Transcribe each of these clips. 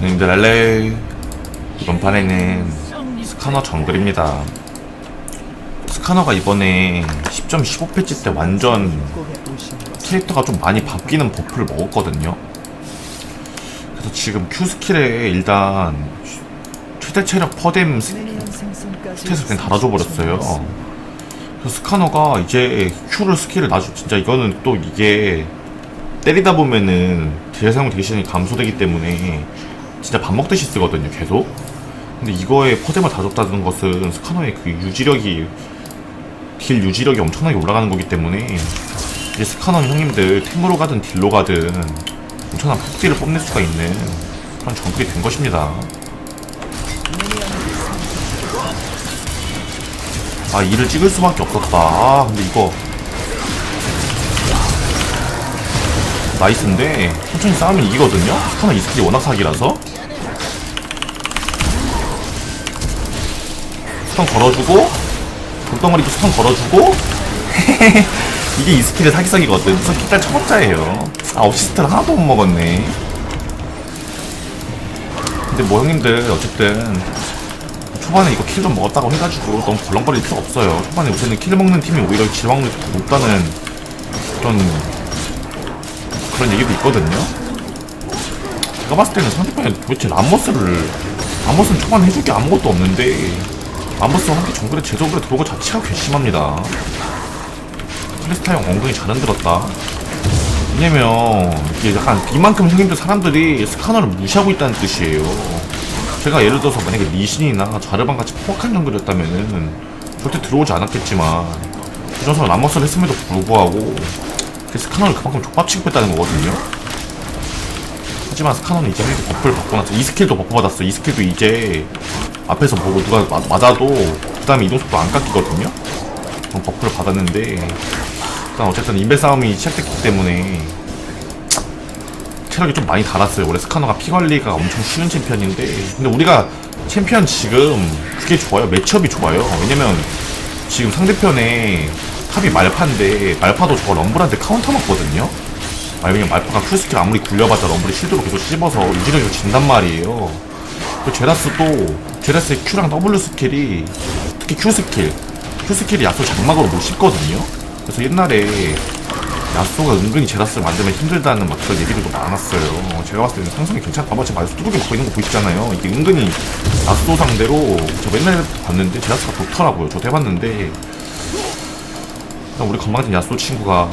님들 할래 이번 판에는 스카너 정글입니다. 스카너가 이번에 10.15패치 때 완전 캐릭터가 좀 많이 바뀌는 버프를 먹었거든요. 그래서 지금 Q 스킬에 일단 최대 체력 퍼뎀 스탯을 그냥 달아줘 버렸어요. 그래서 스카너가 이제 Q를 스킬을 놔줘 진짜 이거는 또 이게 때리다 보면은 딜 사용 대신이 감소되기 때문에 진짜 밥 먹듯이 쓰거든요 계속. 근데 이거에 퍼뎀을 다 줬다는 것은 스카너의 그 유지력이 딜 유지력이 엄청나게 올라가는 거기 때문에 이제 스카너 형님들 템으로 가든 딜로 가든 엄청난 폭딜을 뽐낼 수가 있는 그런 정글이 된 것입니다. 아 이를 찍을 수밖에 없었다. 아 근데 이거 나이스인데 천천히 싸우면 이기거든요? 스카너 이 스킬이 워낙 사기라서 스턴 걸어주고 돌덩어리도 스턴 걸어주고 이게 이 스킬의 사기사기거든. 스킬 딸 첫번째예요. 아 어시스트를 하나도 못 먹었네. 근데 뭐 형님들 어쨌든 초반에 이거 킬 좀 먹었다고 해가지고 너무 벌렁거릴 필요 없어요. 초반에 요새는 킬 먹는 팀이 오히려 질 확률이 더 높다는 그런 그런 얘기도 있거든요. 제가 봤을 때는 상대편에 도대체 람머스를 람머스는 초반에 해줄 게 아무것도 없는데 람머스와 함께 정글에 제정글에 들어오고 자체가 괘씸합니다. 크리스타 형 엉덩이 잘 흔들었다. 왜냐면 이게 약간 이만큼 형님들 사람들이 스카너를 무시하고 있다는 뜻이에요. 제가 예를 들어서 만약에 리신이나 자르반 같이 포악한 정글이었다면은 절대 들어오지 않았겠지만 이전선 람머스를 했음에도 불구하고 그 스카너를 그만큼 족밥 취급했다는 거거든요. 하지만 스카너는 이제 형님 버프를 받고 나서 이 스킬도 버프 받았어. 이 스킬도 이제 앞에서 보고 누가 마- 맞아도 그 다음에 이동속도 안 깎이거든요. 그런 버프를 받았는데 일단 어쨌든 인베 싸움이 시작됐기 때문에 체력이 좀 많이 달았어요. 원래 스카너가 피 관리가 엄청 쉬운 챔피언인데 근데 우리가 챔피언 지금 그게 좋아요. 매치업이 좋아요. 왜냐면 지금 상대편에 탑이 말파인데 말파도 저 럼블한테 카운터 맞거든요. 아, 왜냐면 말파가 쿨스킬 아무리 굴려봤자 럼블이 실드로 계속 씹어서 유지력이 진단 말이에요. 그 제라스도 제라스의 Q랑 W 스킬이 특히 Q 스킬 Q 스킬이 야수 장막으로 못 씹거든요. 그래서 옛날에 야수가 은근히 제라스를 만들면 힘들다는 막 그런 얘기들도 많았어요. 제가 봤을 때는 상성이 괜찮다. 봐봐, 지금 아주 뚜둑이 먹고 있는 거 보이시잖아요. 이게 은근히 야수 상대로 저 맨날 봤는데 제라스가 좋더라고요. 저도 해봤는데 우리 건방진 야수 친구가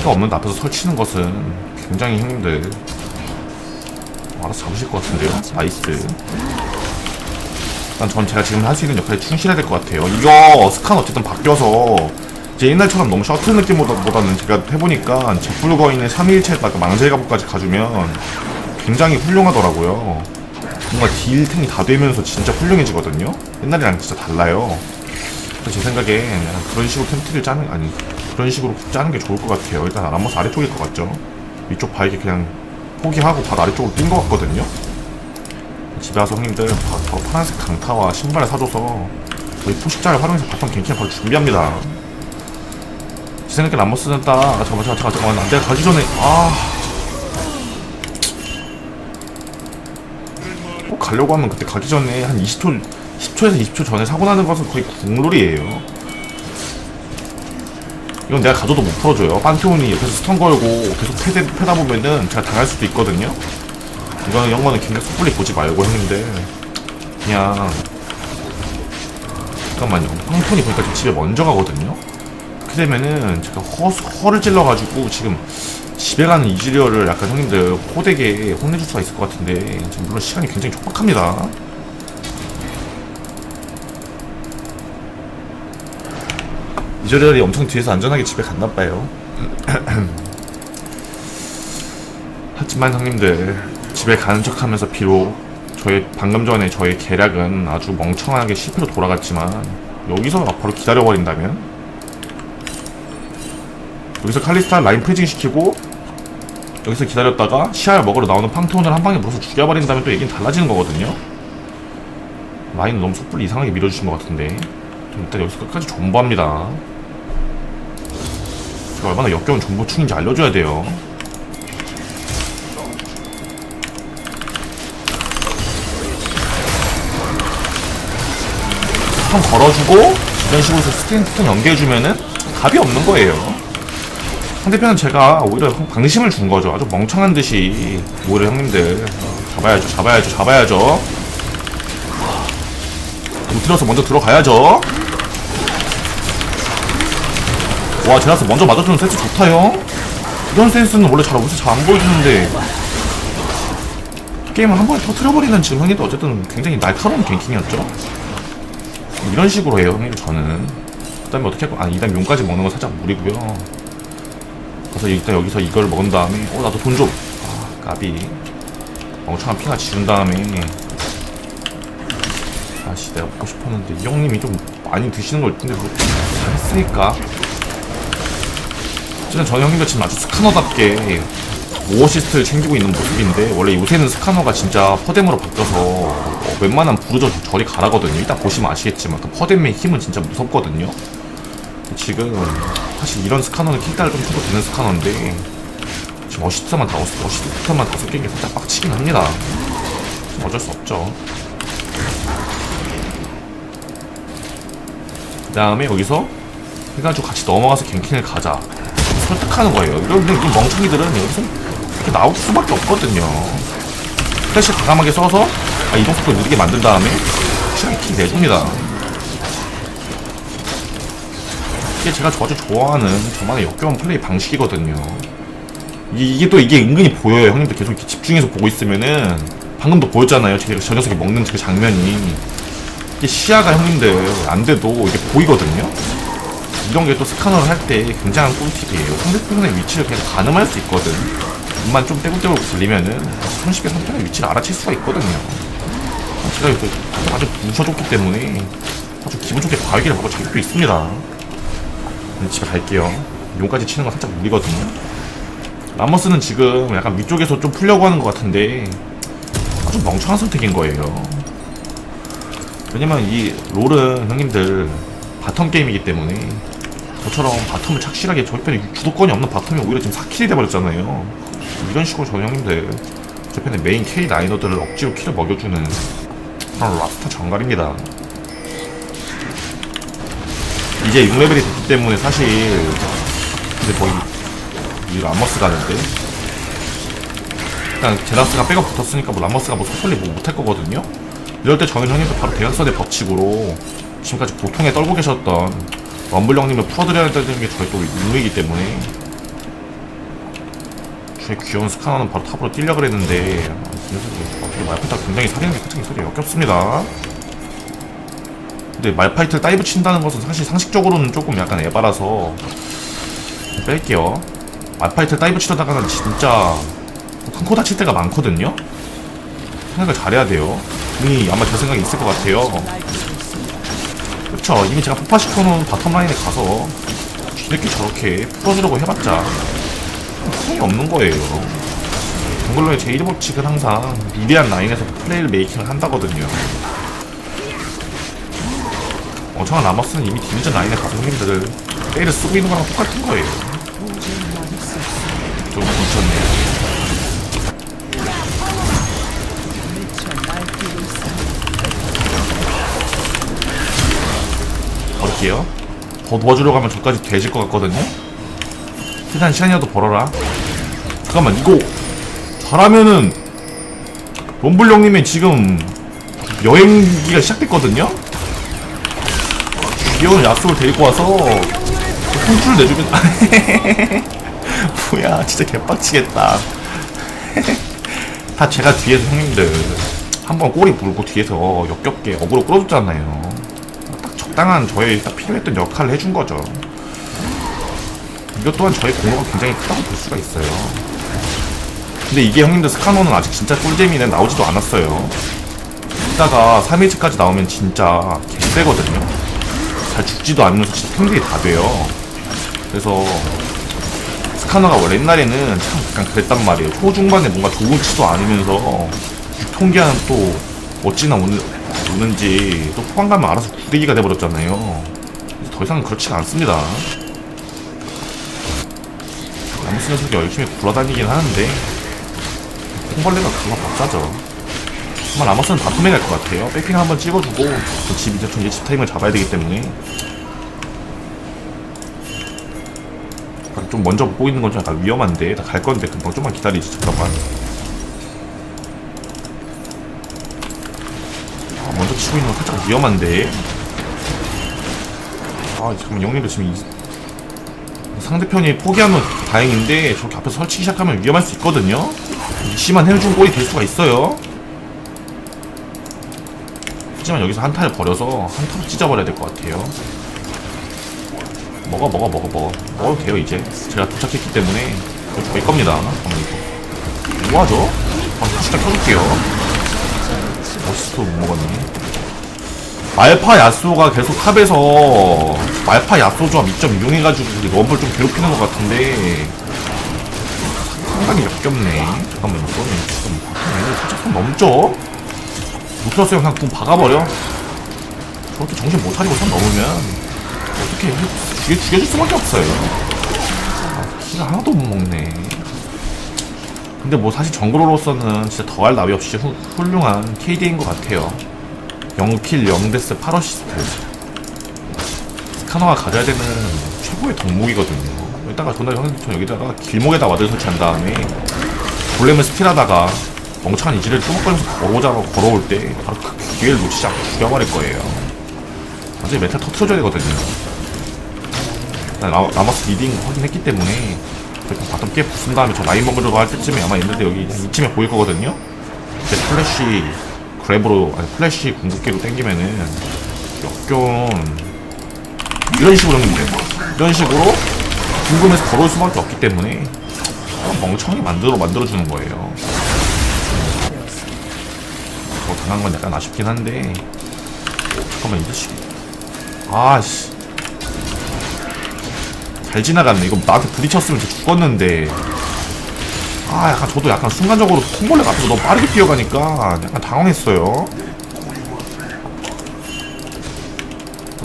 피가 없는데 앞에서 설치는 것은 굉장히 형님들 알아서 잡으실 것 같은데요. 나이스. 일단 전 제가 지금 할 수 있는 역할에 충실해야 될 것 같아요. 이거 스칸 어쨌든 바뀌어서 이제 옛날처럼 너무 셔틀 느낌보다는 제가 해보니까 제풀 거인의 3일체 막 망자의 갑옷까지 가주면 굉장히 훌륭하더라고요. 뭔가 딜탱이 다 되면서 진짜 훌륭해지거든요. 옛날이랑 진짜 달라요. 제 생각엔 그런 식으로 템트를 짜는 아니 그런 식으로 짜는 게 좋을 것 같아요. 일단 라모스 아래쪽일 것 같죠. 위쪽 바이게 그냥 포기하고 바로 아래쪽으로 뛴 것 같거든요. 집에 와서 형님들 바- 바로 파란색 강타와 신발을 사줘서 저희 포식자를 활용해서 바텀 갱킹을 바로 준비합니다. 제 생각에 라모스는 딱 아, 잠깐만 잠깐만 잠깐만 내가 가기 전에 아. 꼭 가려고 하면 그때 가기 전에 한 20초 10초에서 20초 전에 사고 나는 것은 거의 국룰이에요. 이건 내가 가져도 못 풀어줘요. 판테온이 옆에서 스턴 걸고 계속 패대, 패다 보면은 제가 당할 수도 있거든요. 이거는 이런 거는 굉장히 섣불리 보지 말고 형님들 그냥 잠깐만요. 판테온이 보니까 지금 집에 먼저 가거든요. 그렇게 되면은 제가 허, 허를 찔러가지고 지금 집에 가는 이즈리어를 약간 형님들 호되게 혼내줄 수가 있을 것 같은데 지금 물론 시간이 굉장히 촉박합니다. 이저리얼이 엄청 뒤에서 안전하게 집에 갔나 봐요. 하지만 형님들 집에 가는 척하면서 비록 저의 방금 전에 저의 계략은 아주 멍청하게 실패로 돌아갔지만 여기서 바로 기다려버린다면 여기서 칼리스타 라인 프리징 시키고 여기서 기다렸다가 시야를 먹으러 나오는 팡톤을 한 방에 물어서 죽여버린다면 또 얘기는 달라지는 거거든요. 라인을 너무 섣불리 이상하게 밀어주신 것 같은데 좀 일단 여기서 끝까지 존버합니다. 얼마나 역겨운 정보충인지 알려줘야 돼요. 스턴 걸어주고 이런 식으로 스킨스톤 연계해주면은 답이 없는 거예요. 상대편은 제가 오히려 방심을 준 거죠. 아주 멍청한 듯이 오히려 형님들. 잡아야죠 잡아야죠 잡아야죠. 못 들어서 먼저 들어가야죠. 와, 제라스 먼저 맞아주는 센스 좋다, 형. 이런 센스는 원래 잘 어디서 잘 안 보여주는데 게임을 한 번에 터트려버리는 지금 형님도 어쨌든 굉장히 날카로운 갱킹이었죠. 이런 식으로 해요, 형님 저는. 그 다음에 어떻게 할까? 아, 2단 용까지 먹는 건 살짝 무리고요 그래서 일단 여기서 이걸 먹은 다음에, 어, 나도 돈 좀. 아, 까비. 멍청한 피나 지운 다음에. 아씨, 내가 먹고 싶었는데, 이 형님이 좀 많이 드시는 걸 텐데, 뭐, 했으니까. 어쨌든 저 형님도 지금 아주 스카너답게 오어시스트를 챙기고 있는 모습인데 원래 요새는 스카너가 진짜 퍼뎀으로 바뀌어서 어, 웬만한 부르저 저리 가라거든요. 일단 보시면 아시겠지만 그 퍼뎀의 힘은 진짜 무섭거든요. 지금 사실 이런 스카너는 킬달을 좀 쳐도 되는 스카너인데 지금 어시스트만 다 어시- 어시스트만 다섯 개인 게 살짝 빡치긴 합니다. 어쩔 수 없죠. 그 다음에 여기서 해가지고 같이 넘어가서 갱킹을 가자 설득하는 거예요. 이런 이 멍청이들은 여기서 이렇게 나올 수밖에 없거든요. 플래시 과감하게 써서 아, 이동 속도 느리게 만든 다음에 킥 내줍니다. 이게 제가 아주 좋아하는 저만의 역겨운 플레이 방식이거든요. 이- 이게 또 이게 은근히 보여요. 형님들 계속 이렇게 집중해서 보고 있으면은 방금도 보였잖아요. 제가 저 녀석이 먹는 그 장면이 이게 시야가 형님들 안 돼도 이게 보이거든요. 이런 게 또 스카너를 할 때 굉장한 꿀팁이에요. 상대편의 위치를 그냥 가늠할 수 있거든. 입만 좀 떼굴떼굴 굴리면은 손쉽게 상대편의 위치를 알아챌 수가 있거든요. 제가 이렇게 아주 부셔줬기 때문에 아주 기분 좋게 과외기를 받고 적도 있습니다. 이제 집에 갈게요. 용까지 치는 건 살짝 무리거든요. 라머스는 지금 약간 위쪽에서 좀 풀려고 하는 것 같은데 아주 멍청한 선택인 거예요. 왜냐면 이 롤은 형님들 바텀 게임이기 때문에 저처럼 바텀을 착실하게 저희 편에 주도권이 없는 바텀이 오히려 지금 4킬이 돼버렸잖아요. 이런 식으로 저는 형님들 저 편에 메인 K 라이너들을 억지로 킬을 먹여주는 그런 라스타 정갈입니다. 이제 6레벨이 됐기 때문에 사실 이제 거의 이 라머스 가는데 일단 제라스가 백업 붙었으니까 뭐 라머스가 뭐 섣불리 뭐 못할 거거든요. 이럴 때 저는 형님들 바로 대각선의 법칙으로 지금까지 보통에 떨고 계셨던 럼블 형님을 풀어드려야 되는 게 저희 또 임무이기 때문에. 저의 귀여운 스카너는 바로 탑으로 뛰려 그랬는데 아, 이 어떻게 말파이트가 굉장히 살인하게 끝장이 소리 역겹습니다. 근데 말파이트를 다이브 친다는 것은 사실 상식적으로는 조금 약간 에바라서 뺄게요. 말파이트를 다이브 치려다가는 진짜 큰 코 다칠 때가 많거든요. 생각을 잘해야 돼요. 이미 아마 제 생각이 있을 것 같아요 그쵸. 이미 제가 폭파시켜놓은 바텀라인에 가서 이렇게 저렇게 풀어주려고 해봤자 소용이 없는 거예요. 정글러의 제1 법칙은 항상 미리한 라인에서 플레이를 메이킹을 한다거든요. 어청한 라머스는 이미 디비전 라인에 가서 형님들을 플레이를 쓰고 있는 거랑 똑같은 거예요 버릴게요. 더 도와주려고 하면 저까지 돼질 것 같거든요? 최대한 시간이라도 벌어라. 잠깐만, 이거, 잘하면은, 롬블 형님의 지금, 여행기가 시작됐거든요? 귀여운 야수를 데리고 와서, 혼쭐을 내주면, 뭐야, 진짜 개빡치겠다. 다 제가 뒤에서 형님들, 한번 꼬리 물고 뒤에서 역겹게 어그로 끌어줬잖아요. 적당한 저의 딱 필요했던 역할을 해준 거죠. 이것 또한 저의 공로가 굉장히 크다고 볼 수가 있어요. 근데 이게 형님들 스카노는 아직 진짜 꿀잼이는 나오지도 않았어요. 이따가 3일치까지 나오면 진짜 개세거든요. 잘 죽지도 않으면서 진짜 템들이 다 돼요. 그래서 스카너가 원래 옛날에는 참 약간 그랬단 말이에요. 초중반에 뭔가 좋지도 않으면서 통계하는 또 어찌나 오는, 오는지 또 후반 가면 알아서 구대기가 돼버렸잖아요. 더 이상 그렇지가 않습니다. 남스 녀석이 열심히 굴러다니긴 하는데 콩벌레가 그거 박사죠. 정말 라머스는 바텀에 갈 것 같아요. 백핑 한번 찍어주고 또집 이제 좀집 타임을 잡아야 되기 때문에 약간 좀 먼저 보고 있는 건 좀 약간 위험한데 나갈 건데 금방 좀만 기다리지 잠깐만. 치고 있는 건 살짝 위험한데. 아 잠깐만 영님도 지금 이, 상대편이 포기하면 다행인데 저렇게 앞에서 설치기 시작하면 위험할 수 있거든요. 심한 해준 골이 될 수가 있어요. 하지만 여기서 한타를 버려서 한타로 찢어버려야 될 것 같아요. 먹어 먹어 먹어 먹어 먹어도 돼요 이제 제가 도착했기 때문에 이거 저희 겁니다. 뭐하죠? 아, 다시 켜줄게요. 어시스트 못 먹었네. 말파 야쏘가 계속 탑에서 말파 야쏘 조합 2점 이용해가지고 우리 럼블 좀 괴롭히는 것 같은데 상당히 역겹네. 잠깐만 이거는 좀 얘네 살짝 선 넘죠? 못 들었어요. 그냥 돈 박아버려. 저렇게 정신 못 차리고 선 넘으면 어떻게 해? 죽여, 죽여줄 수밖에 없어요. 아, 키가 하나도 못 먹네. 근데 뭐 사실 정글로로서는 진짜 더할 나위 없이 후, 훌륭한 KD인 것 같아요. 0킬 0데스 8어시스트 스카너가 가져야 되는 최고의 덕목이거든요. 여기다가 전날 형님 전 여기다가 길목에다 와드 설치한 다음에 골렘을 스틸하다가 멍청한 이지를 뚜벅거리면서 걸어오자고 걸어올 때 바로 그 기회를 놓치지 않고 죽여버릴 거예요. 완전히 메탈 터트려줘야 되거든요. 라, 라마스 리딩 확인했기 때문에 바텀 깨 부순 다음에 저 라인 먹으려고 할 때쯤에 아마 있는데 여기 이쯤에 보일 거거든요. 이제 플래시 그랩으로 아니 플래시 궁극기로 땡기면은 역겨운 이런 식으로 돼. 이런 식으로 궁금해서 걸어올 수밖에 없기 때문에 멍청하게 만들어 만들어주는 거예요. 더 당한 건 약간 아쉽긴 한데. 어, 잠깐만 이 자식. 아씨. 잘 지나갔네. 이거 나한테 부딪혔으면 죽었는데 아 약간 저도 약간 순간적으로 콩벌레 앞에서 너무 빠르게 뛰어가니까 약간 당황했어요.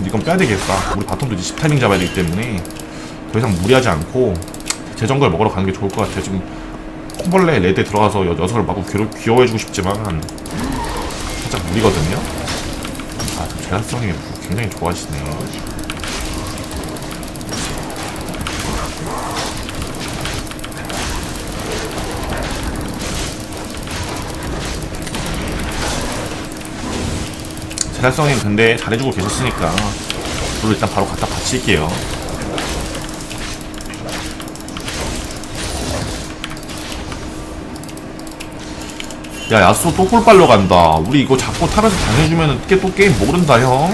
이건 빼야 되겠다. 우리 바텀도 이제 10타이밍 잡아야 되기 때문에 더 이상 무리하지 않고 재정글 먹으러 가는 게 좋을 것 같아요. 지금 콩벌레 레드에 들어가서 여, 녀석을 마구 귀여, 귀여워해주고 싶지만 살짝 무리거든요. 아 제라스형이 굉장히 좋아하시네 제 달성님 근데 잘해주고 계셨으니까 저도 일단 바로 갖다 바칠게요. 야 야수 또 꿀빨러 간다. 우리 이거 자꾸 탑에서 당해주면은 이게 또 게임 모른다 형.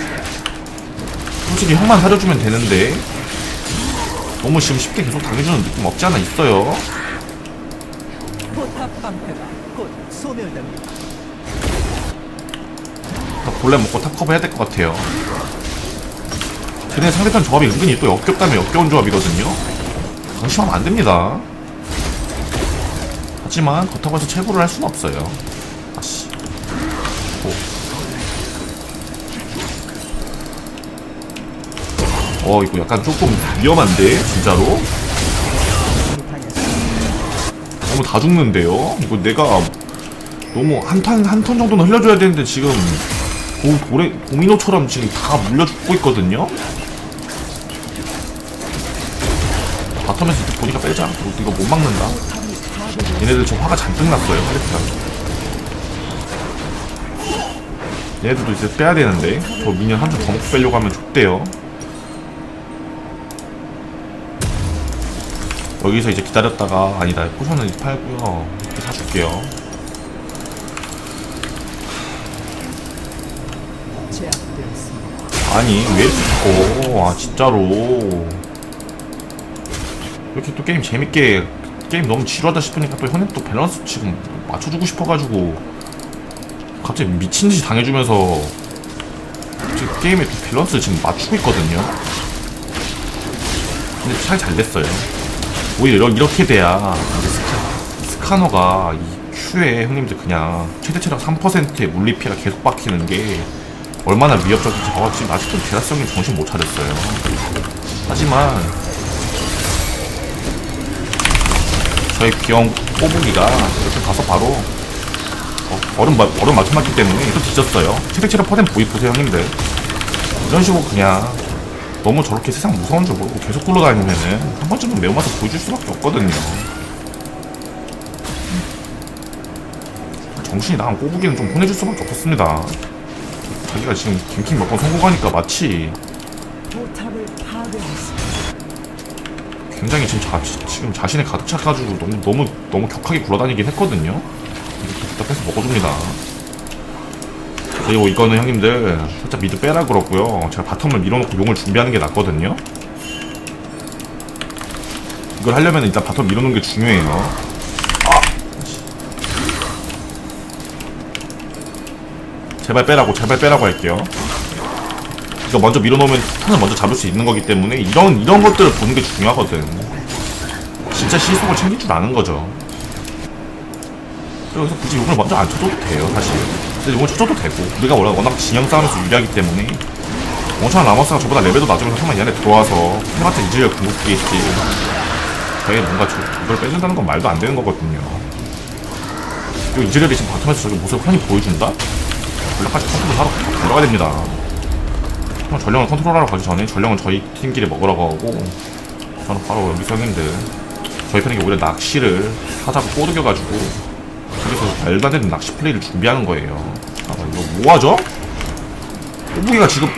솔직히 형만 사려주면 되는데. 너무 지금 쉽게 계속 당해주는 느낌 없지 않아? 있어요. 다 볼래 먹고 탑 커버 해야 될 것 같아요. 쟤네 상대편 조합이 은근히 또 역겹다면 역겨운 조합이거든요. 방심하면 안 됩니다. 하지만 그렇다고 해서 최고를 할 수는 없어요. 아씨. 오. 어, 이거 약간 조금 위험한데, 진짜로? 너무 다 죽는데요? 이거 내가 너무 한 턴, 한 턴 정도는 흘려줘야 되는데 지금 도, 도레, 도미노처럼 지금 다 물려 죽고 있거든요? 바텀에서 보니까 빼자. 어, 이거 못 막는다. 얘네들 지금 화가 잔뜩 났어요, 파리프가. 얘네들도 이제 빼야 되는데, 저 미니언 한줄더 먹고 빼려고 하면 좋대요. 여기서 이제 기다렸다가, 아니다, 이제 팔고요. 이렇게 사줄게요. 제압되었습니다. 아니 왜 이렇게 죽어 아 진짜로. 이렇게 또 게임 재밌게 게임 너무 지루하다 싶으니까 또 형님 또 밸런스 지금 맞춰주고 싶어가지고 갑자기 미친 듯이 당해주면서 지금 게임에 또 밸런스 지금 맞추고 있거든요. 근데 잘잘 됐어요. 오히려 이렇게 돼야 스카, 스카너가 이 Q에 형님들 그냥 최대 체력 3%의 물리 피가 계속 박히는 게 얼마나 위협적인지 어, 지금 아직도 대라성이 정신 못 차렸어요. 하지만 저희 귀여운 꼬부기가 이렇게 가서 바로 어, 얼음, 마- 얼음 맞춤 맞기 때문에 또 뒤졌어요. 체력체력 퍼센 보이 보세요, 형님들. 이런 식으로 그냥 너무 저렇게 세상 무서운 줄 모르고 계속 굴러다니면은 한 번쯤은 매운맛을 보여줄 수밖에 없거든요. 정신이 나간 꼬부기는 좀 혼내줄 수밖에 없었습니다. 자기가 지금 김킹 몇 번 성공하니까 마치. 굉장히 지금 자, 지금 자신의 가득 차가지고 너무 너무 너무 격하게 굴러다니긴 했거든요. 이렇게 갖다 빼서 먹어줍니다. 그리고 이거는 형님들 살짝 미드 빼라 그러고요. 제가 바텀을 밀어놓고 용을 준비하는 게 낫거든요. 이걸 하려면 일단 바텀 밀어놓는 게 중요해요. 제발 빼라고 제발 빼라고 할게요. 이거 먼저 밀어놓으면 턴을 먼저 잡을 수 있는 거기 때문에 이런 이런 것들을 보는 게 중요하거든. 진짜 시속을 챙길 줄 아는 거죠. 그래서 굳이 용을 먼저 안 쳐줘도 돼요, 사실. 근데 용을 쳐줘도 되고 우리가 워낙, 진영 싸움에서 유리하기 때문에 원천 라머스가 저보다 레벨도 낮으면서 이 안에 들어와서 해봤자 이즈리얼 궁극기겠지. 저희 뭔가 저, 저걸 빼준다는 건 말도 안 되는 거거든요. 이즈리얼이 지금 바텀에서 저기 모습을 흔히 보여준다? 전략까지 컨트롤 하러 들어가야 됩니다. 전령을 컨트롤하러 가기 전에 전령은 저희 팀끼리 먹으라고 하고 저는 바로 여기서 형님들 저희 편에게 오히려 낚시를 하자고 꼬드겨가지고 여기서 말도 안 되는 낚시 플레이를 준비하는 거예요 아 이거 뭐하죠? 꼬부기가 지금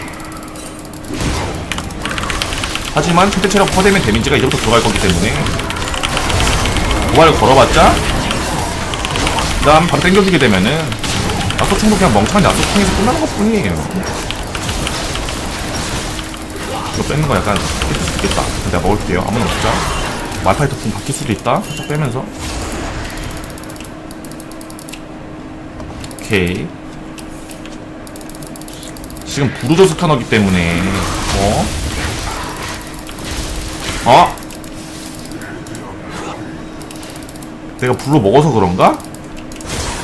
하지만 최대 체력 퍼되면 데미지가 이제부터 들어갈 거기 때문에 도발을 걸어봤자 그 다음 바로 땡겨주게 되면은 야소 충도 그냥 멍청한 통해서 끝나는 것 뿐이에요 이거 빼는 거 약간 뺏길 수 있겠다. 내가 먹을게요. 아무나 먹자. 말파이터 궁 바뀔 수도 있다. 살짝 빼면서. 오케이. 지금 부르조 스카너기 때문에, 어? 어? 내가 불로 먹어서 그런가?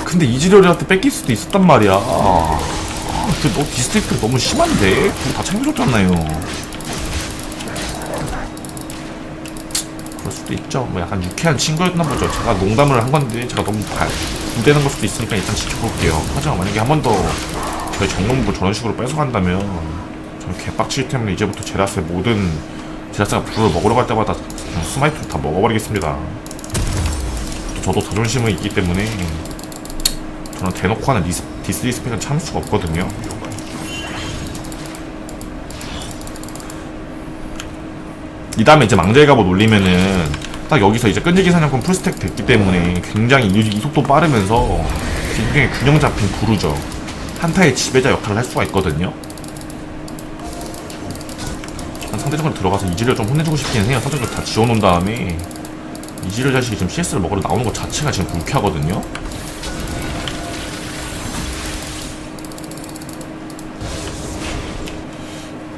근데 이지렬이한테 뺏길 수도 있었단 말이야. 아, 근데 너 디스트릭트 너무 심한데? 그거 다 챙겨줬잖아요. 그럴 수도 있죠. 뭐 약간 유쾌한 친구였나 보죠. 제가 농담을 한 건데 제가 너무 부대는 걸 수도 있으니까 일단 지켜볼게요. 하지만 만약에 한 번 더 저희 정론부 저런 식으로 뺏어간다면 저는 개빡치기 때문에 이제부터 제라스의 모든 제라스가 불을 먹으러 갈 때마다 스마이트를 다 먹어버리겠습니다. 또 저도 자존심은 있기 때문에 저는 대놓고 하는 리스, 디스 리스펙은 참을 수가 없거든요. 이 다음에 이제 망자의 갑옷 올리면은 딱 여기서 이제 끈질기 사냥꾼 풀스택 됐기 때문에 굉장히 이, 이 속도 빠르면서 굉장히 균형 잡힌 부르죠. 한타의 지배자 역할을 할 수가 있거든요. 난 상대적으로 들어가서 이지를 좀 혼내주고 싶긴 해요. 상대적으로 다 지워놓은 다음에 이지를 자식이 지금 CS를 먹으러 나오는 것 자체가 지금 불쾌하거든요.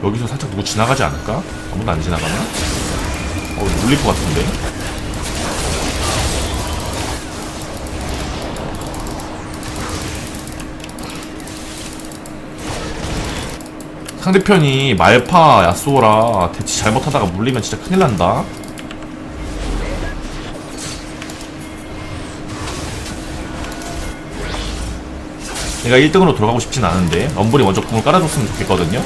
여기서 살짝 누구 지나가지 않을까? 아무도 안 지나가나? 어, 물릴 것 같은데? 상대편이 말파 야쏘라 대치 잘못하다가 물리면 진짜 큰일 난다. 내가 1등으로 돌아가고 싶진 않은데 럼블이 먼저 궁을 깔아줬으면 좋겠거든요.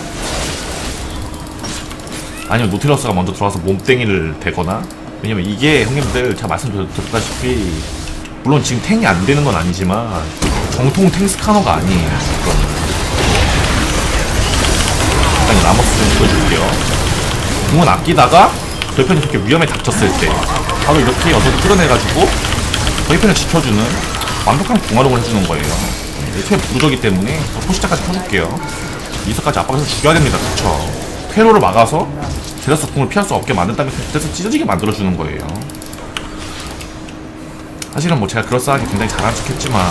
아니면 노틸러스가 먼저 들어와서 몸땡이를 대거나 왜냐면 이게 형님들 제가 말씀드렸다시피 물론 지금 탱이 안 되는 건 아니지만 정통 탱 스카너가 아니에요 일단 라머스 좀 보여줄게요. 궁은 아끼다가 저희 편이 그렇게 위험에 닥쳤을 때 바로 이렇게 여기서 끌어내가지고 저희 편을 지켜주는 완벽한 궁화롱을 해주는 거예요. 애초에 부르저기 때문에 포시타까지 켜줄게요. 이서까지 압박해서 죽여야 됩니다. 그쵸? 퇴로를 막아서 제라스 궁을 피할 수 없게 만든 다음에 그래서 찢어지게 만들어주는 거예요. 사실은 뭐 제가 그럴싸하게 굉장히 잘한 척 했지만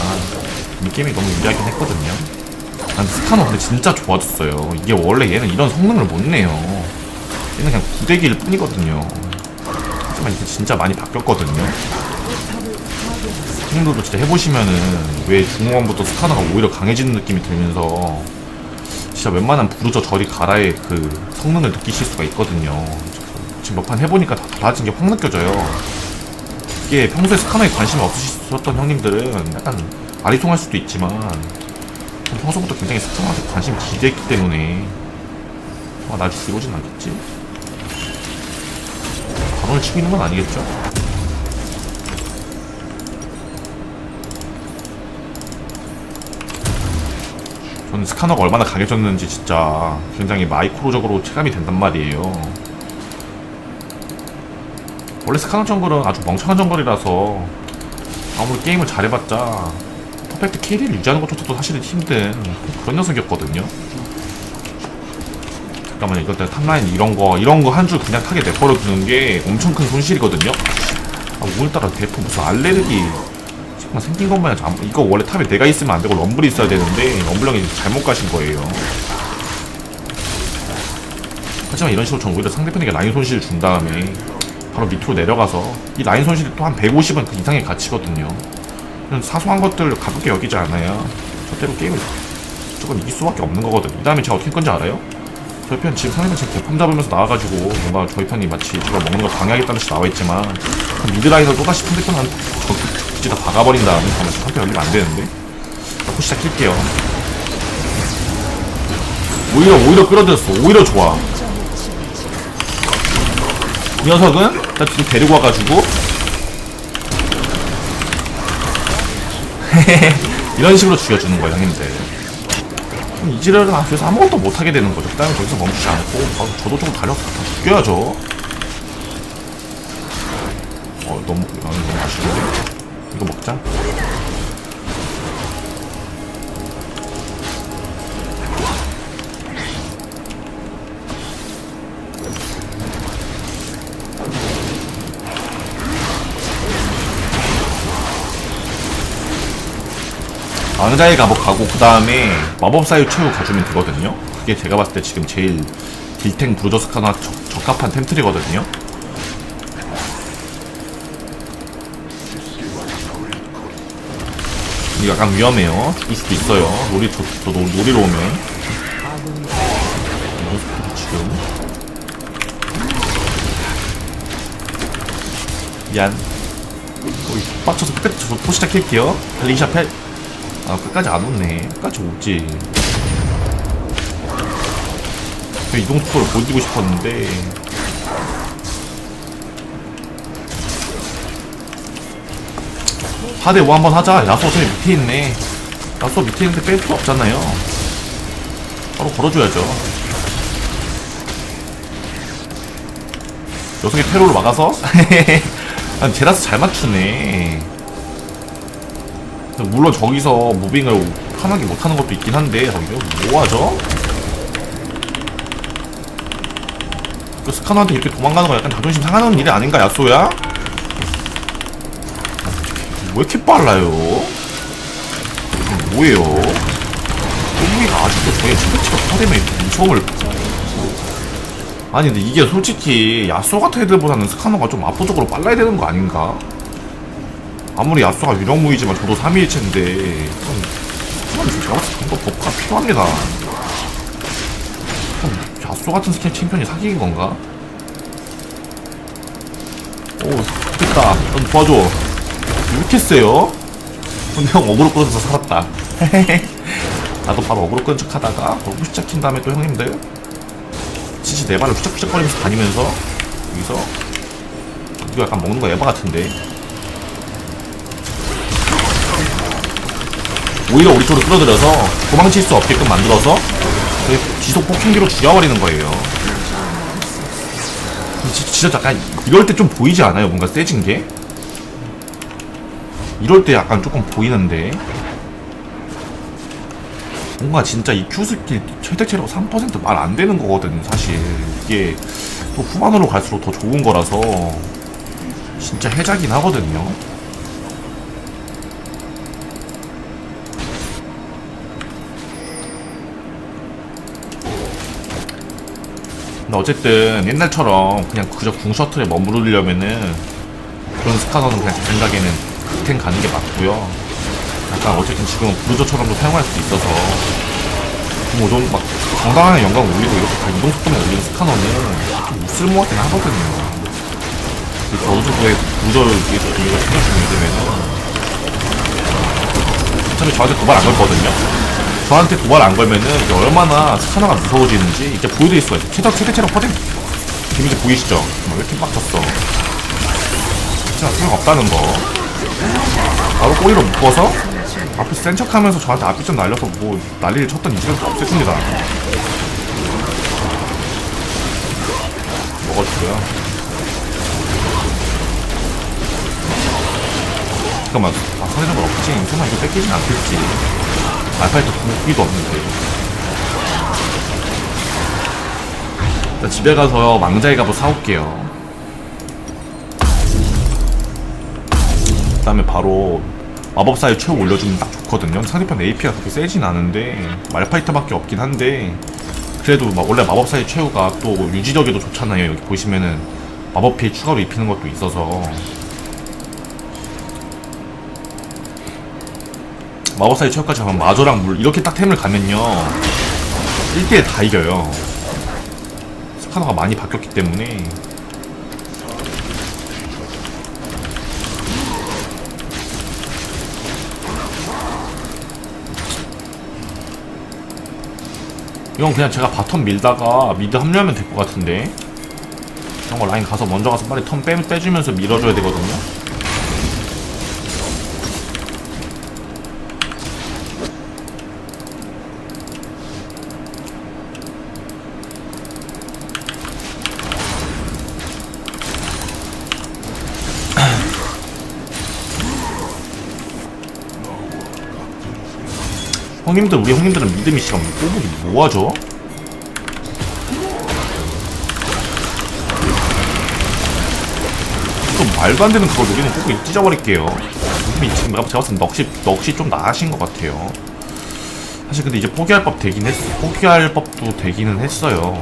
이 게임이 너무 유리하긴 했거든요. 난 스카너 근데 진짜 좋아졌어요. 이게 원래 얘는 이런 성능을 못 내요. 얘는 그냥 구대기일 뿐이거든요. 하지만 이게 진짜 많이 바뀌었거든요. 형님들도 진짜 해보시면은 왜 중후반부터 스카너가 오히려 강해지는 느낌이 들면서 진짜 웬만한 부르저 저리 가라의 그 성능을 느끼실 수가 있거든요. 지금 몇 판 해보니까 다 달라진 게 확 느껴져요. 이게 평소에 스카너에 관심이 없으셨던 형님들은 약간 아리송할 수도 있지만 전 평소부터 굉장히 스카노한테 관심 기대했기 때문에 아, 날 죽이진 않겠지? 바론을 치고 있는 건 아니겠죠? 저는 스카너가 얼마나 강해졌는지 진짜 굉장히 마이크로적으로 체감이 된단 말이에요. 원래 스카너 정글은 아주 멍청한 정글이라서 아무리 게임을 잘해봤자 퍼펙트 캐리를 유지하는 것조차도 사실은 힘든 그런 녀석이었거든요. 잠깐만요. 이것 때문에 탑라인 이런 거 이런 거 한 줄 그냥 타게 내버려 두는 게 엄청 큰 손실이거든요. 아, 오늘따라 대포 무슨 알레르기 정말 생긴 것만 잘 이거 원래 탑에 내가 있으면 안 되고 럼블이 있어야 되는데 럼블 형이 잘못 가신 거예요. 하지만 이런 식으로 전 오히려 상대편에게 라인 손실을 준 다음에 바로 밑으로 내려가서 이 라인 손실이 또 한 150은 그 이상의 가치거든요. 이런 사소한 것들 가볍게 여기지 않아야 절대로 게임을 조금 이길 수밖에 없는 거거든요. 이 다음에 제가 어떻게 할 건지 알아요? 저희 편 지금 상대편 지금 대품 잡으면서 나와가지고 뭔가 저희 편이 마치 저걸 먹는 걸 방해하겠다는 식으로 나와있지만 그 미드라인을 또다시 상대편한 굳이 다 박아버린 다음에 가면 한편 열리면 안 되는데? 자, 시작 킬게요. 오히려 오히려 끌어들였어. 오히려 좋아. 이 녀석은 일단 뒤로 데리고 와가지고. 이런 식으로 죽여주는 거예요 형님들. 이지랄은 아, 그래서 아무것도 못하게 되는 거죠. 그 다음에 거기서 멈추지 않고 바로 저도 좀 달려서 다 죽여야죠. 어 너무 아, 너무 맛있는데 이거 먹자 왕자의 감옥 가고 그 다음에 마법사유 채우 가주면 되거든요. 그게 제가 봤을 때 지금 제일 딜탱 브루저스카나 적, 적합한 템트리거든요. 이게 약간 위험해요. 죽을 수도 있어요. 놀이 저, 저 놀- 놀이로 오면. 녀석들이 지금. 미안. 거기 빡쳐서 끝까지 저 포시작 킬게요. 달리기샷 패. 아 끝까지 안 오네 끝까지 오지 저 이동 속도를 보여주고 싶었는데 하대5 한번 하자. 야수 어차피 밑에 있네. 야수 밑에 있는데 뺄 필요 없잖아요. 바로 걸어줘야죠. 녀석의 테러를 막아서? 아, 제라스 잘 맞추네. 물론 저기서 무빙을 편하게 못하는 것도 있긴 한데 저기요. 뭐하죠? 그 스카너한테 이렇게 도망가는 거 약간 자존심 상하는 일이 아닌가 야쏘야? 왜 이렇게 빨라요? 뭐예요? 우리가 아직도 저희 스패치가 터dem에 무서움을 아니 근데 이게 솔직히 야쏘 같은 애들보다는 스카너가 좀 압도적으로 빨라야 되는 거 아닌가? 아무리 야수가 유령무이지만 저도 3일체인데 그럼 제가 봤을 때 버프가 필요합니다 야수 같은 스킬 챔피언이 사기인 건가? 오 됐다 좀 도와줘 왜 이렇게 세요? 근데 형 어그로 끌어서 살았다 나도 바로 어그로 끈 척 하다가 어그로 시작킨 다음에 또 형님들 지지 네 발을 푸적푸적거리면서 다니면서 여기서 이거 약간 먹는 거 에바 같은데 오히려 우리 쪽으로 끌어들여서 도망칠 수 없게끔 만들어서 지속 폭행기로 죽여버리는 거예요. 지- 진짜 약간 이럴 때 좀 보이지 않아요? 뭔가 세진 게? 이럴 때 약간 조금 보이는데 뭔가 진짜 이 Q 스킬 최대 체력 3%말 안 되는 거거든 사실 이게 또 후반으로 갈수록 더 좋은 거라서 진짜 해자긴 하거든요. 근데 어쨌든 옛날처럼 그냥 그저 궁 셔틀에 머무르려면은 그런 스카너는 그냥 제 생각에는 극탱 가는 게 맞고요. 약간 어쨌든 지금은 브루저처럼도 사용할 수 있어서 뭐좀 막 정당한 영광을 올리고 이렇게 다 이동 속도만 올리는 스카너는 좀 쓸모없긴 하거든요. 그래서 어느 정도의 브루저를 위해서 우리가 쓰게 되면은 어차피 저한테 도발 안 걸거든요. 저한테 도발 안 걸면은 이게 얼마나 스카너가 무서워지는지 이제 보여드릴 수가 있어요. 최대, 최대 체력 퍼센트. 지금 이제 보이시죠? 뭐, 왜 이렇게 빡쳤어. 진짜 소용 없다는 거. 바로 꼬리로 묶어서 앞에 센 척하면서 저한테 앞이 좀 날려서 뭐 난리를 쳤던 이지가 없앴습니다. 먹어주고요. 잠깐만, 아, 선회적은 없지. 설마 이거 뺏기진 않겠지. 알파이터 공기도 없는데. 일단 집에 가서 망자의 갑을 사올게요. 다음에 바로 마법사의 최후 올려주면 딱 좋거든요. 상대편 AP가 그렇게 세진 않은데 말파이터밖에 없긴 한데 그래도 막 원래 마법사의 최후가 또 유지력에도 좋잖아요. 여기 보시면은 마법 피해 추가로 입히는 것도 있어서 마법사의 최후까지 가면 마저랑 물 이렇게 딱 템을 가면요 1대1 다 이겨요. 스카너가 많이 바뀌었기 때문에 이건 그냥 제가 바텀 밀다가 미드 합류하면 될 것 같은데. 이런 거 라인 가서 먼저 가서 빨리 턴 빼, 빼주면서 밀어줘야 되거든요 형님들 우리 형님들은 믿음이 시간 꼬북이 뭐하죠? 좀 말도 안 되는 그걸 우리는 꼬북이 찢어버릴게요. 믿음이 지금 제가 봤을 때 넋이, 넋이 좀 나으신 것 같아요. 사실 근데 이제 포기할 법 되긴 했 포기할 법도 되기는 했어요.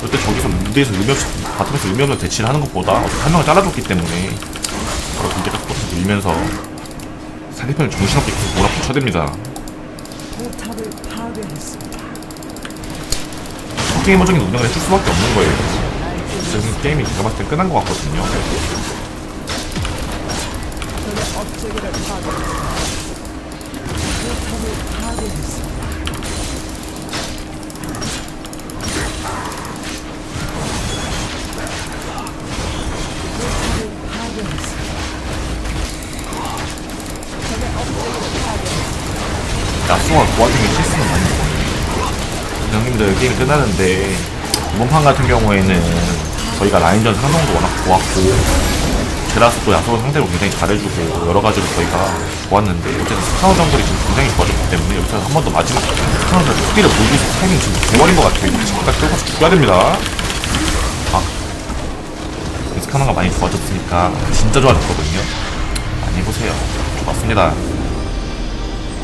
그때 저기서 무대에서 의미 없이 바텀에서 의미 없는 대치를 하는 것보다 한 명을 잘라줬기 때문에 바로 무대가 똑같이 밀면서 상대편을 정신없게 계속 몰아붙여야 됩니다 포탑을 파괴했습니다. 게이머적인 운영을 해줄 수밖에 없는 거예요. 지금 게임이 제가 봤을 때 끝난 것 같거든요. 적의 업체계를 파괴했습니다. 포탑을 파괴했습니다. 야수가 그 와중에 실수는 많이 먹어요. 형님들 게임 끝나는데 이번 판 같은 경우에는 저희가 라인전 상성도 워낙 좋았고 제라스도 야수 상대로 굉장히 잘해주고 여러 가지로 저희가 좋았는데 어쨌든 스카우 정글이 지금 굉장히 좋아졌기 때문에 여기서 한 번 더 마지막 스카우 정글 특기를 보여줄 타이밍 지금 돼버린 것 같아요. 이거 지금까지 끌고 죽여야 됩니다. 아, 스카너가 많이 좋아졌으니까 진짜 좋아졌거든요. 많이 해보세요. 좋았습니다.